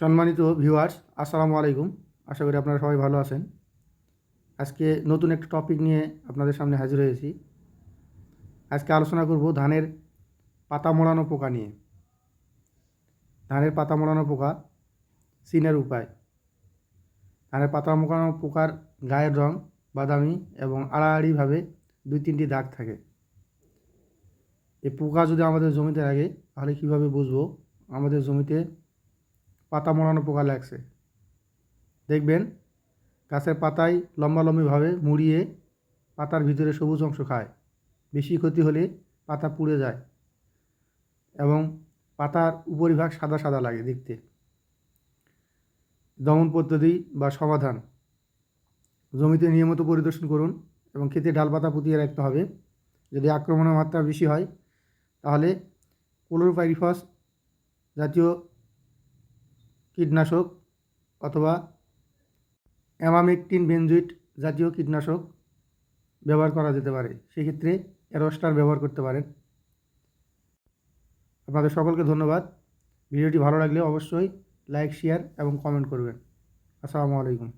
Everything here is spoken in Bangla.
সম্মানিত ভিউয়ার্স আসসালামু আলাইকুম। আশা করি আপনারা সবাই ভালো আছেন। আজকে নতুন একটা টপিক নিয়ে আপনাদের সামনে হাজির হয়েছি। আজকে আলোচনা করব ধানের পাতা মোড়ানো পোকা নিয়ে। ধানের পাতা মোড়ানো পোকা চিনের উপায়। ধানের পাতা মোড়ানো পোকার গায়ের রং বাদামি এবং আড়াআড়িভাবে দুই তিনটি দাগ থাকে। এই পোকা যদি আমাদের জমিতে লাগে, তাহলে কীভাবে বুঝব? আমাদের জমিতে পাতা মোড়ানো পোকা লাগছে। দেখবেন, গাছের পাতায় লম্বালম্বিভাবে মুড়িয়ে পাতার ভিতরে সবুজ অংশ খায়। বেশি ক্ষতি হলে পাতা পুড়ে যায় এবং পাতার উপরিভাগ সাদা সাদা লাগে দেখতে। দমন পদ্ধতি বা সমাধান। জমিতে নিয়মিত পরিদর্শন করুন এবং খেতে ডাল পাতা পুঁতিয়ে রাখতে হবে। যদি আক্রমণের মাত্রা বেশি হয়, তাহলে ক্লোরোপাইরিফস জাতীয় কীটনাশক অথবা অ্যামামেকটিন বেনজুইট জাতীয় কীটনাশক ব্যবহার করা যেতে পারে। সেক্ষেত্রে অ্যারোস্টার ব্যবহার করতে পারেন। আপনাদের সকলকে ধন্যবাদ। ভিডিওটি ভালো লাগলে অবশ্যই লাইক, শেয়ার এবং কমেন্ট করবেন। আসসালামু আলাইকুম।